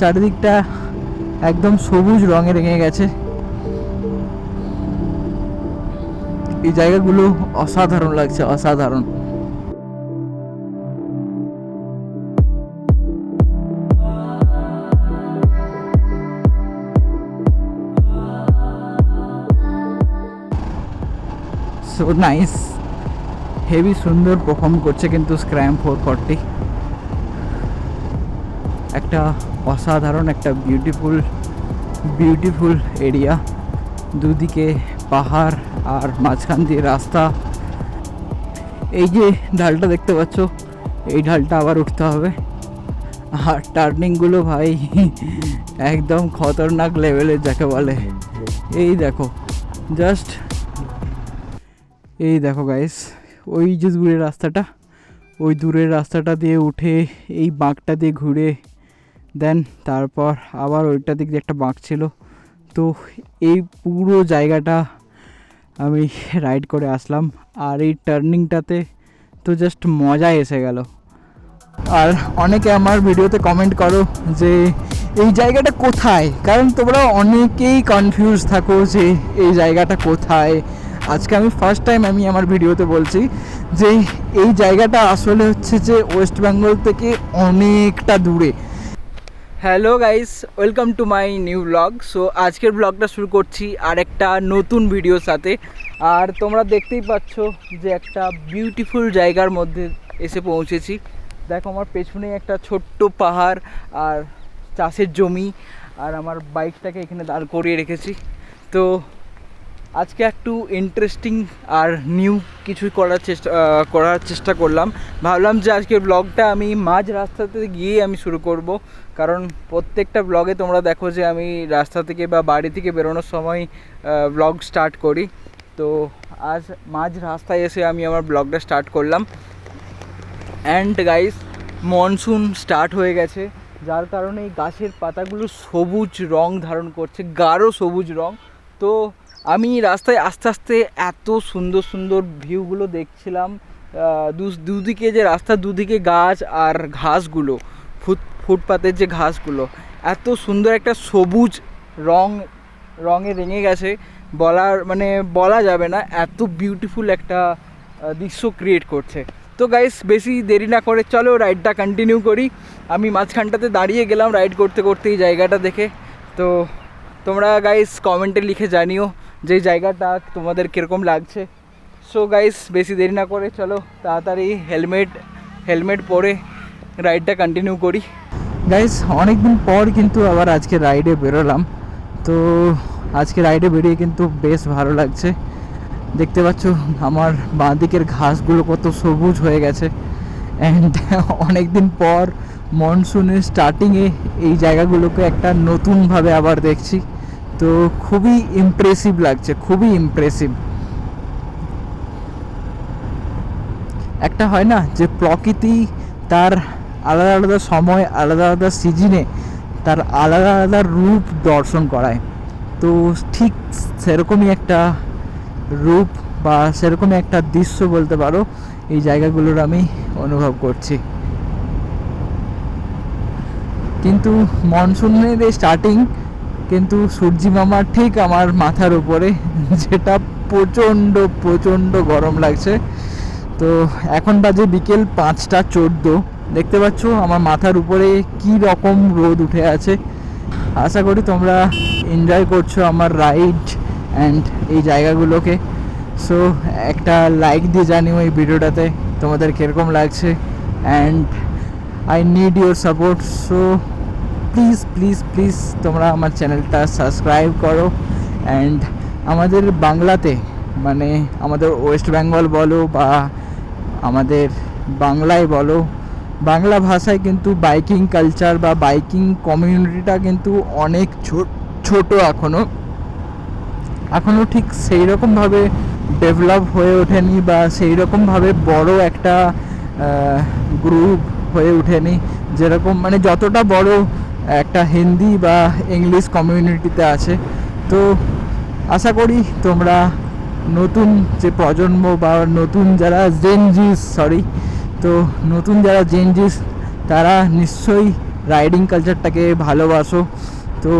চারিদিকটা একদম সবুজ রঙে রেঙে গেছে। এই জায়গাগুলো অসাধারণ লাগছে, অসাধারণ। সো নাইস হেভি সুন্দর পারফর্ম করছে কিন্তু স্ক্র্যাম ফোর ফর্টি একটা অসাধারণ, একটা বিউটিফুল বিউটিফুল এরিয়া দুদিকে পাহাড় আর মাঝখান দিয়ে রাস্তা। এই যে ঢালটা দেখতে পাচ্ছ, এই ঢালটা আবার উঠতে হবে। আর টার্নিংগুলো ভাই, একদম খতরনাক লেভেলের যাকে বলে। এই দেখো জাস্ট এই দেখো গাইস ওই যে দূরের রাস্তাটা, ওই দূরের রাস্তাটা দিয়ে উঠে, এই বাঁকটা দিয়ে ঘুরে দেন তারপর আবার ওইটা দিক দিয়ে একটা বাঁক ছিল। তো এই পুরো জায়গাটা আমি রাইড করে আসলাম। আর এই টার্নিংটাতে তো জাস্ট মজা এসে গেল। আর অনেকে আমার ভিডিওতে কমেন্ট করো যে, এই জায়গাটা কোথায়? কারণ তোমরা অনেকেই কনফিউজ থাকো যে, এই জায়গাটা কোথায়? আজকে আমি ফার্স্ট টাইম আমি আমার ভিডিওতে বলছি যে, এই জায়গাটা আসলে হচ্ছে যে ওয়েস্ট বেঙ্গল থেকে অনেকটা দূরে। Hello guys welcome to my new blog so আজকের ব্লগটা শুরু করছি আর একটা নতুন ভিডিওর সাথে। আর তোমরা দেখতেই পাচ্ছ যে একটা বিউটিফুল জায়গার মধ্যে এসে পৌঁছেছি। দেখো, আমার পেছনেই একটা ছোট্ট পাহাড় আর চাষের জমি আর আমার বাইকটাকে এখানে দাঁড় করিয়ে রেখেছি। তো, আজকে একটু ইন্টারেস্টিং আর নিউ কিছু করার চেষ্টা করার চেষ্টা করলাম। ভাবলাম যে আজকের ব্লগটা আমি মাঝ রাস্তাতে গিয়ে আমি শুরু করব। কারণ প্রত্যেকটা ব্লগে তোমরা দেখো যে আমি রাস্তা থেকে বা বাড়ি থেকে বেরোনোর সময় ব্লগ স্টার্ট করি। তো আজ মাঝ রাস্তায় এসে আমি আমার ব্লগটা স্টার্ট করলাম। অ্যান্ড গাইস মনসুন স্টার্ট হয়ে গেছে। যার কারণে এই গাছের পাতাগুলো সবুজ রং ধারণ করছে, গাঢ় সবুজ রং। তো আমি রাস্তায় আস্তে আস্তে এত সুন্দর সুন্দর ভিউগুলো দেখছিলাম। দুদিকে যে রাস্তার দুদিকে গাছ আর ঘাসগুলো। ফুট ফুটপাতের যে ঘাসগুলো, এত সুন্দর একটা সবুজ রং, রঙে রেঙে গেছে। বলার মানে বলা যাবে না, এত বিউটিফুল একটা দৃশ্য ক্রিয়েট করছে। তো গাইস বেশি দেরি না করে চলো রাইডটা কন্টিনিউ করি। আমি মাঝখানটাতে দাঁড়িয়ে গেলাম রাইড করতে করতে এই জায়গাটা দেখে। তো তোমরা গাইস কমেন্টে লিখে জানিও যে জায়গাটা তোমাদের কীরকম লাগছে। সো গাইস বেশি দেরি না করে চলো, তাড়াতাড়ি হেলমেট হেলমেট পরে রাইডটা কন্টিনিউ করি। গাইস অনেক দিন পর কিন্তু আবার আজকে রাইডে বেরোলাম। তো আজকে রাইডে বেরিয়ে কিন্তু বেশ ভালো লাগছে। দেখতে পাচ্ছ, আমার বাঁ দিকের ঘাসগুলো কত সবুজ হয়ে গেছে। অ্যান্ড অনেক দিন পর মনসুনের স্টার্টিংয়ে এই জায়গাগুলোকে একটা নতুনভাবে আবার দেখছি। তো খুবই ইমপ্রেসিভ লাগছে, খুবই ইমপ্রেসিভ একটা হয় না, যে প্রকৃতি তার আলাদা আলাদা সময়, আলাদা আলাদা সিজনে তার আলাদা আলাদা রূপ দর্শন করায়। তো ঠিক সেরকমই একটা রূপ বা সেরকমই একটা দৃশ্য বলতে পারো, এই জায়গাগুলোর আমি অনুভব করছি। কিন্তু মনসুনের স্টার্টিং কিন্তু সূর্যি মামা ঠিক আমার মাথার উপরে, যেটা প্রচণ্ড প্রচণ্ড গরম লাগছে। তো এখন বাজে বিকেল পাঁচটা চোদ্দ। দেখতে পাচ্ছ আমার মাথার উপরে কি রকম রোদ উঠে আছে। আশা করি তোমরা এনজয় করছ আমার রাইড অ্যান্ড এই জায়গাগুলোকে। সো একটা লাইক দিয়ে জানিও এই ভিডিওটাতে, তোমাদের কীরকম লাগছে? And I need your support so please please please তোমরা আমার চ্যানেলটা সাবস্ক্রাইব করো। অ্যান্ড আমাদের বাংলাতে মানে আমাদের ওয়েস্ট বেঙ্গল বলো বা আমাদের বাংলায় বলো বাংলা ভাষায় কিন্তু বাইকিং কালচার বা বাইকিং কমিউনিটিটা কিন্তু অনেক ছোট এখনও এখনও ঠিক সেই রকমভাবে ডেভেলপ হয়ে ওঠেনি বা সেই রকমভাবে বড় একটা গ্রুপ হয়ে ওঠেনি। যেরকম মানে যতটা বড় একটা হিন্দি বা ইংলিশ কমিউনিটিতে আছে। তো আশা করি তোমরা নতুন যে প্রজন্ম বা নতুন যারা জেনজিস সরি তো নতুন যারা জেনজিস তারা নিশ্চয়ই রাইডিং কালচারটাকে ভালোবাসো। তো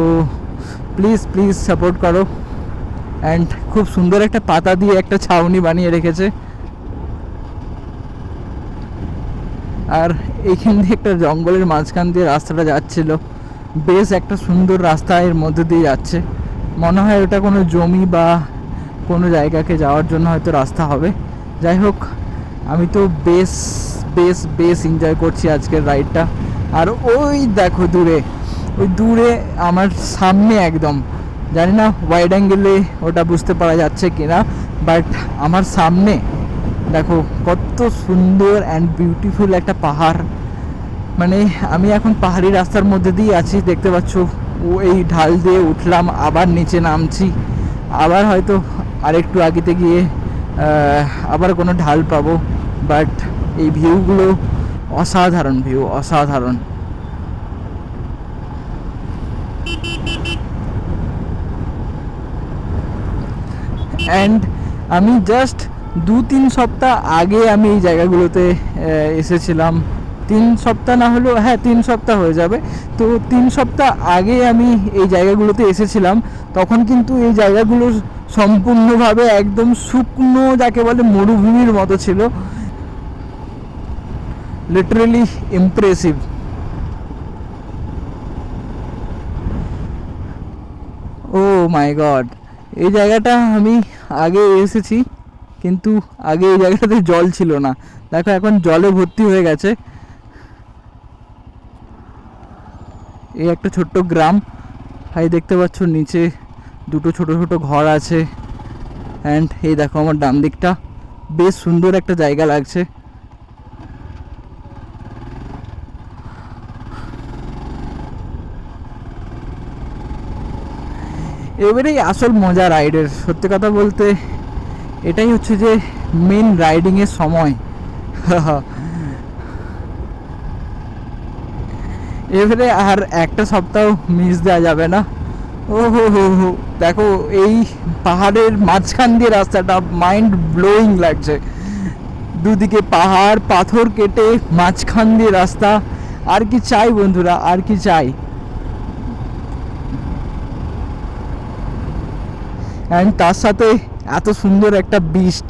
প্লিজ প্লিজ সাপোর্ট করো। অ্যান্ড খুব সুন্দর একটা পাতা দিয়ে একটা ছাউনি বানিয়ে রেখেছে। আর এইখান দিয়ে একটা জঙ্গলের মাঝখান দিয়ে রাস্তাটা যাচ্ছিল। বেশ একটা সুন্দর রাস্তা এর মধ্যে দিয়ে যাচ্ছে। মনে হয় ওটা কোনো জমি বা কোনো জায়গাকে যাওয়ার জন্য হয়তো রাস্তা হবে। যাই হোক, আমি তো বেশ বেশ বেশ এনজয় করছি আজকের রাইডটা আর ওই দেখো দূরে, ওই দূরে আমার সামনে একদম, জানি না ওয়াইড অ্যাঙ্গেলে ওটা বুঝতে পারা যাচ্ছে কিনা বাট আমার সামনে দেখো কত সুন্দর অ্যান্ড বিউটিফুল একটা পাহাড়। মানে আমি এখন পাহাড়ি রাস্তার মধ্যে দিয়ে আছি, দেখতে পাচ্ছ, ও এই ঢাল দিয়ে উঠলাম, আবার নিচে নামছি। আবার হয়তো আরেকটু আগেতে গিয়ে আবার কোনো ঢাল পাবো বাট এই ভিউগুলো অসাধারণ ভিউ অসাধারণ। অ্যান্ড আমি জাস্ট দু তিন সপ্তাহ আগে আমি এই জায়গাগুলোতে এসেছিলাম। তিন সপ্তাহ না হলেও হ্যাঁ তিন সপ্তাহ হয়ে যাবে। তো তিন সপ্তাহ আগে আমি এই জায়গাগুলোতে এসেছিলাম। তখন কিন্তু এই জায়গাগুলো সম্পূর্ণভাবে একদম শুকনো, যাকে বলে মরুভূমির মতো ছিল। Literally impressive oh my god এই জায়গাটা আমি আগে এসেছি, কিন্তু আগে এই জায়গাটাতে জল ছিল না। দেখো, এখন জলে ভর্তি হয়ে গেছে। এই একটা ছোট্ট গ্রাম। হাই দেখতে পাচ্ছ নিচে দুটো ছোট ছোট ঘর আছে। অ্যান্ড এই দেখো আমার ডান দিকটা বেশ সুন্দর একটা জায়গা লাগছে। এবারেই আসল মজা রাইডের। সত্যি কথা বলতে, এটাই হচ্ছে যে মেন রাইডিংয়ের সময়। এবারে আর একটা সপ্তাহ মিস দেওয়া যাবে না। ও হো হো হো দেখো এই পাহাড়ের মাঝখান দিয়ে রাস্তাটা মাইন্ড ব্লোয়িং লাগছে। দুদিকে পাহাড়, পাথর কেটে মাঝখান দিয়ে রাস্তা। আর কি চাই বন্ধুরা, আর কি চাই? অ্যান্ড তার সাথে এত সুন্দর একটা বিস্ট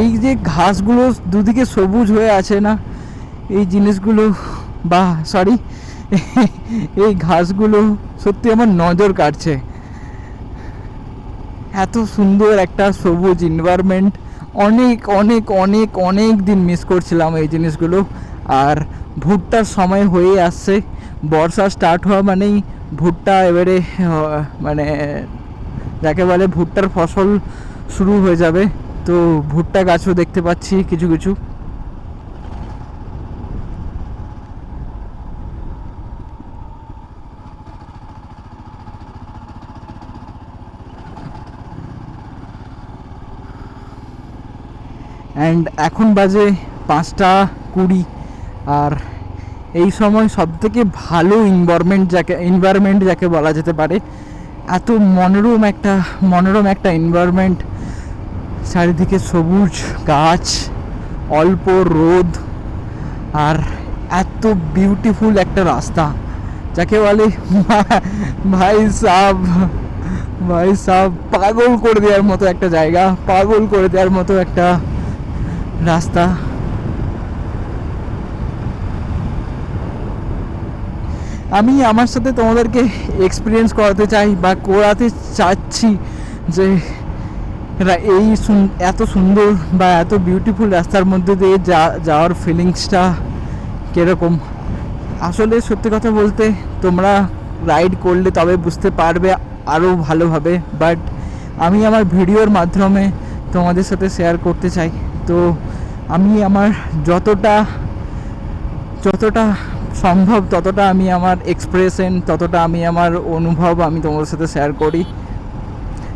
এই যে ঘাসগুলো দুদিকে সবুজ হয়ে আছে না, এই জিনিসগুলো বা সরি এই ঘাসগুলো সত্যি আমার নজর কাটছে এত সুন্দর একটা সবুজ এনভায়রনমেন্ট অনেক অনেক অনেক অনেক দিন মিস করছিলাম এই জিনিসগুলো। আর ভুট্টার সময় হয়ে আসছে। বর্ষা স্টার্ট হওয়া মানেই ভুট্টা এবারে মানে যাকে বলে ভুট্টার ফসল শুরু হয়ে যাবে। তো ভুট্টা গাছও দেখতে পাচ্ছি কিছু কিছু। অ্যান্ড এখন বাজে পাঁচটা কুড়ি, আর এই সময় সবথেকে ভালো এনভায়রনমেন্ট যাকে এনভায়রনমেন্ট যাকে বলা যেতে পারে, এত মনোরম একটা মনোরম একটা এনভায়রনমেন্ট চারিদিকে সবুজ গাছ, অল্প রোদ, আর এত বিউটিফুল একটা রাস্তা, যাকে বলে ভাই সাহ ভাই সাহ পাগল করে দেওয়ার মতো একটা জায়গা, পাগল করে দেওয়ার মতো একটা রাস্তা। আমি আমার সাথে তোমাদেরকে এক্সপিরিয়েন্স করাতে চাই বা করাতে চাচ্ছি যে এই এত সুন্দর বা এত বিউটিফুল রাস্তার মধ্যে দিয়ে যা, যাওয়ার ফিলিংসটা কীরকম? আসলে সত্যি কথা বলতে তোমরা রাইড করলে তবে বুঝতে পারবে আরও ভালোভাবে বাট আমি আমার ভিডিওর মাধ্যমে তোমাদের সাথে শেয়ার করতে চাই। তো আমি আমার যতটা যতটা সম্ভব ততটা আমি আমার এক্সপ্রেশন ততটা আমি আমার অনুভব আমি তোমাদের সাথে শেয়ার করি।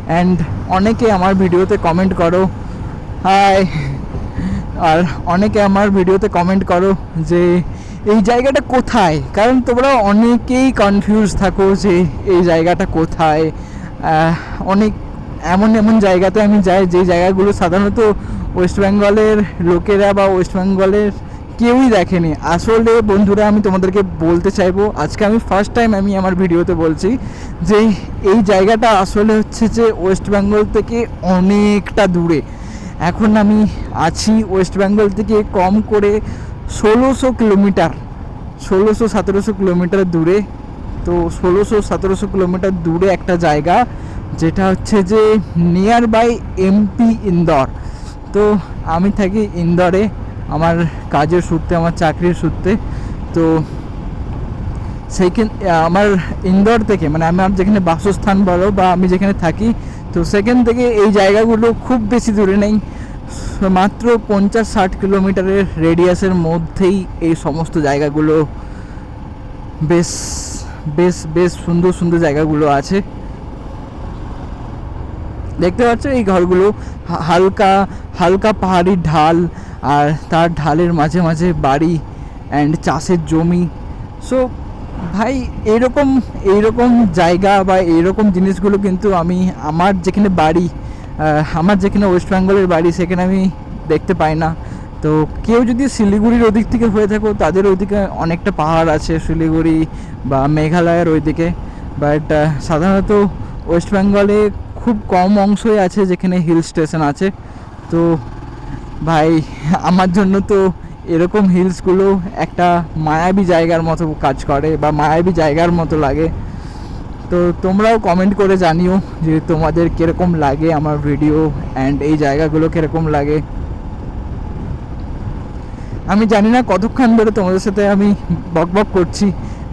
অ্যান্ড অনেকে আমার ভিডিওতে কমেন্ট করো, হাই। আর অনেকে আমার ভিডিওতে কমেন্ট করো যে, এই জায়গাটা কোথায়? কারণ তোমরা অনেকেই কনফিউজ থাকো যে, এই জায়গাটা কোথায়? অনেক, এমন এমন জায়গাতে আমি যাই যেই জায়গাগুলো সাধারণত ওয়েস্ট বেঙ্গলের লোকেরা বা ওয়েস্ট বেঙ্গলের কেউই দেখেনি। আসলে বন্ধুরা, আমি তোমাদেরকে বলতে চাইব, আজকে আমি ফার্স্ট টাইম আমি আমার ভিডিওতে বলছি যে এই জায়গাটা আসলে হচ্ছে যে ওয়েস্ট বেঙ্গল থেকে অনেকটা দূরে। এখন আমি আছি ওয়েস্ট বেঙ্গল থেকে কম করে ষোলোশো কিলোমিটার, ষোলোশো সতেরোশো কিলোমিটার দূরে। তো ষোলোশো সতেরোশো কিলোমিটার দূরে একটা জায়গা, যেটা হচ্ছে যে নিয়ার বাই এমপি ইন্দর তো আমি থাকি ইন্দরে আমার কাজের সূত্রে, আমার চাকরির সূত্রে। তো সেইখান আমার ইন্দোর থেকে মানে আমার যেখানে বাসস্থান বলো বা আমি যেখানে থাকি, তো সেখান থেকে এই জায়গাগুলো খুব বেশি দূরে নেই। মাত্র পঞ্চাশ ষাট কিলোমিটারের রেডিয়াসের মধ্যেই এই সমস্ত জায়গাগুলো বেশ বেশ বেশ সুন্দর সুন্দর জায়গাগুলো আছে। দেখতে পাচ্ছ এই ঘরগুলো হালকা হালকা পাহাড়ি ঢাল আর তার ঢালের মাঝে মাঝে বাড়ি অ্যান্ড চাষের জমি। সো ভাই এইরকম এইরকম জায়গা বা এইরকম জিনিসগুলো কিন্তু আমি আমার যেখানে বাড়ি আমার যেখানে ওয়েস্ট বেঙ্গলের বাড়ি, সেখানে আমি দেখতে পাই না। তো কেউ যদি শিলিগুড়ির ওদিক থেকে হয়ে থাকো, তাদের ওইদিকে অনেকটা পাহাড় আছে শিলিগুড়ি বা মেঘালয়ের ওইদিকে। বাট সাধারণত ওয়েস্ট বেঙ্গলে খুব কম অংশই আছে যেখানে হিল স্টেশন আছে। তো ভাই, আমার জন্য তো এরকম হিলসগুলো একটা মায়াবী জায়গার মতো কাজ করে বা মায়াবী জায়গার মতো লাগে। তো তোমরাও কমেন্ট করে জানিও যে তোমাদের কীরকম লাগে আমার ভিডিও অ্যান্ড এই জায়গাগুলো কীরকম লাগে। আমি জানি না কতক্ষণ ধরে তোমাদের সাথে আমি বক বক করছি,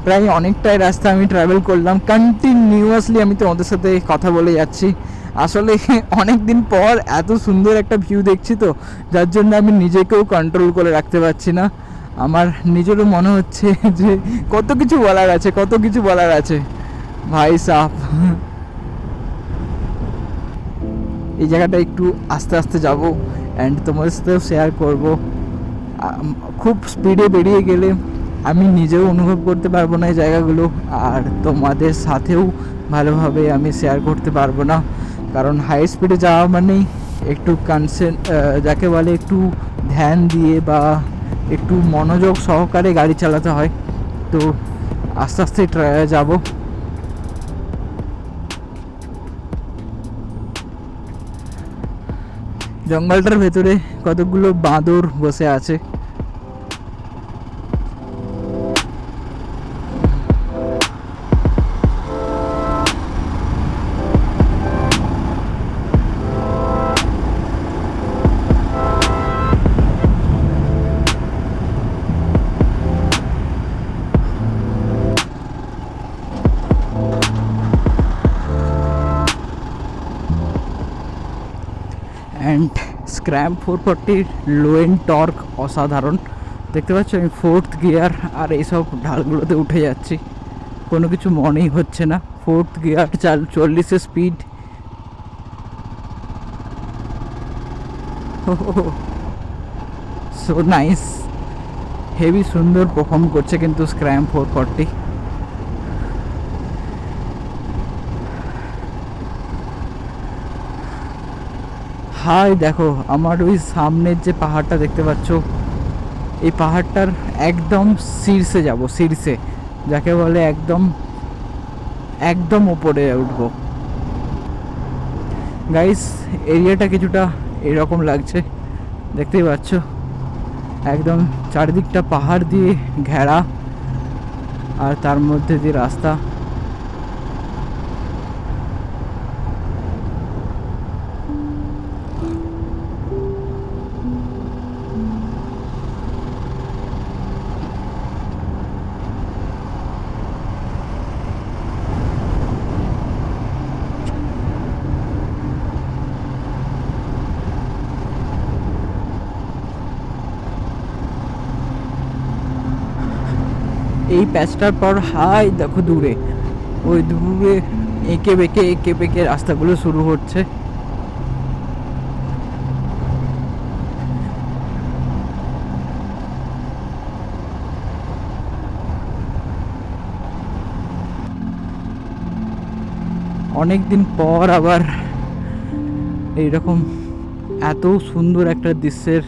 প্রায় অনেকটাই রাস্তা আমি ট্রাভেল করলাম। কন্টিনিউয়াসলি আমি তোমাদের সাথে কথা বলে যাচ্ছি। আসলে অনেক দিন পর এত সুন্দর একটা ভিউ দেখছি তো, যার জন্য আমি নিজেকেও কন্ট্রোল করে রাখতে পারছি না। আমার নিজেরও মনে হচ্ছে যে কত কিছু বলার আছে, কত কিছু বলার আছে। ভাই সাহ এই জায়গাটা একটু আস্তে আস্তে যাব অ্যান্ড তোমাদের সাথেও শেয়ার করব। খুব স্পিডে বেরিয়ে গেলে আমি নিজেও অনুভব করতে পারব না এই জায়গাগুলো, আর তোমাদের সাথেও ভালোভাবে আমি শেয়ার করতে পারব না। কারণ হাই স্পিডে যাওয়া মানেই একটু কনসেন যাকে বলে একটু ধ্যান দিয়ে বা একটু মনোযোগ সহকারে গাড়ি চালাতে হয়। তো আস্তে আস্তে যাব। জঙ্গলটার ভেতরে কতগুলো বাঁদর বসে আছে? স্ক্র্যাম ফোর ফোরটির লো এন্ড টর্ক অসাধারণ। দেখতে পাচ্ছ, আমি ফোর্থ গিয়ার আর এইসব ঢালগুলোতে উঠে যাচ্ছি। কোনো কিছু মনেই হচ্ছে না। ফোর্থ গিয়ার চাল চল্লিশের স্পিড সো নাইস হেভি সুন্দর পারফর্ম করছে কিন্তু স্ক্র্যাম ফোর ফোরটি হাই দেখো, আমার ওই সামনের যে পাহাড়টা দেখতে পাচ্ছ, এই পাহাড়টার একদম শীর্ষে যাব, শীর্ষে। যাকে বলে একদম একদম উপরে উঠবো। গাইস এরিয়াটা কিছুটা এরকম লাগছে, দেখতেই পাচ্ছ? একদম চারিদিকটা পাহাড় দিয়ে ঘেরা, আর তার মধ্যে দিয়ে রাস্তা। এই প্যাচটার পর, হাই, দেখো দূরে। ওই দূরে এঁকে বেঁকে এঁকে বেঁকে রাস্তাগুলো শুরু হচ্ছে। অনেক দিন পর আবার এইরকম এত সুন্দর একটা দৃশ্যের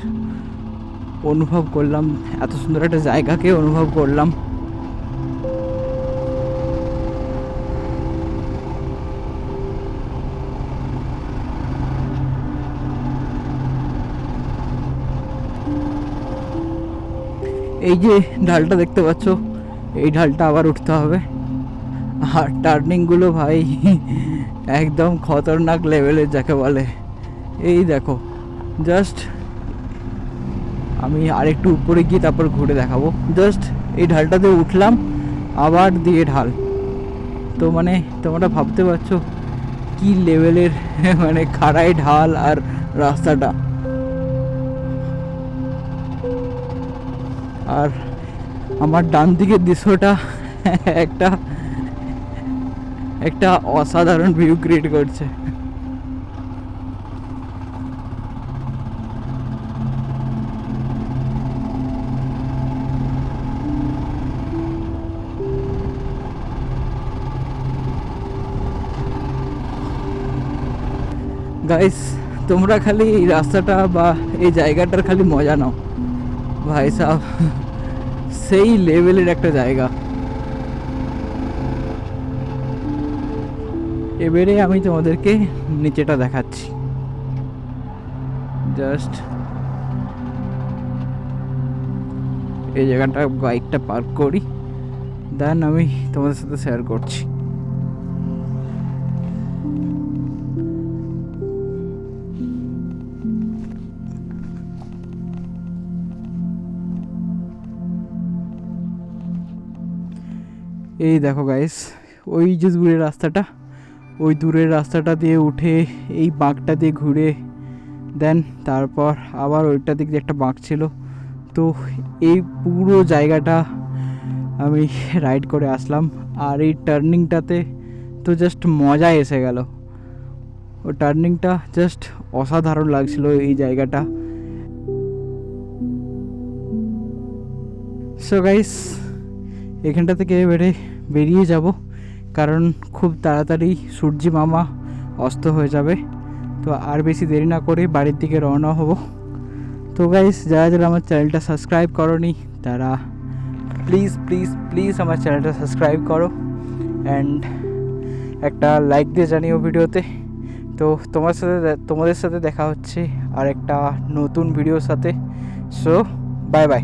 অনুভব করলাম, এত সুন্দর একটা জায়গাকে অনুভব করলাম। এই যে ঢালটা দেখতে পাচ্ছ, এই ঢালটা আবার উঠতে হবে। আর টার্নিংগুলো ভাই, একদম খতরনাক লেভেলের যাকে বলে। এই দেখো জাস্ট আমি আরেকটু উপরে গিয়ে তারপর ঘুরে দেখাবো। জাস্ট এই ঢালটাতে উঠলাম, আবার দিয়ে ঢাল। তো মানে তোমরা ভাবতে পারছ কি লেভেলের মানে খাড়াই ঢাল আর রাস্তাটা। আর আমার ডান দিকের দৃশ্যটা একটা একটা অসাধারণ ভিউ ক্রিয়েট করছে। গাইস তোমরা খালি এই রাস্তাটা বা এই জায়গাটার খালি মজা নাও। ভাই সাহ। সেই লেভেলের একটা জায়গা। এবারে আমি তোমাদেরকে নিচেটা দেখাচ্ছি। জাস্ট এই জায়গাটা বাইকটা পার্ক করি। দেন আমি তোমাদের সাথে শেয়ার করছি। এই দেখো গাইস ওই যে দূরের রাস্তাটা, ওই দূরের রাস্তাটা দিয়ে উঠে এই বাঁকটা দিয়ে ঘুরে দেন তারপর আবার ওইটা দিক দিয়ে একটা বাঁক ছিল। তো এই পুরো জায়গাটা আমি রাইড করে আসলাম আর এই টার্নিংটাতে তো জাস্ট মজা এসে গেল। ও টার্নিংটা জাস্ট অসাধারণ লাগছিল এই জায়গাটা। সো গাইস এখানটা থেকে এবারে বেরিয়ে যাব, কারণ খুব তাড়াতাড়ি সূর্যি মামা অস্ত হয়ে যাবে। তো আর বেশি দেরি না করে বাড়ির দিকে রওনা হব। তো গাইস যারা যারা আমার চ্যানেলটা সাবস্ক্রাইব করনি, তারা প্লিজ প্লিজ প্লিজ আমার চ্যানেলটা সাবস্ক্রাইব করো। অ্যান্ড একটা লাইক দিয়ে জানিও ভিডিওতে। তো তোমার সাথে তোমাদের সাথে দেখা হচ্ছে আর একটা নতুন ভিডিওর সাথে। So bye bye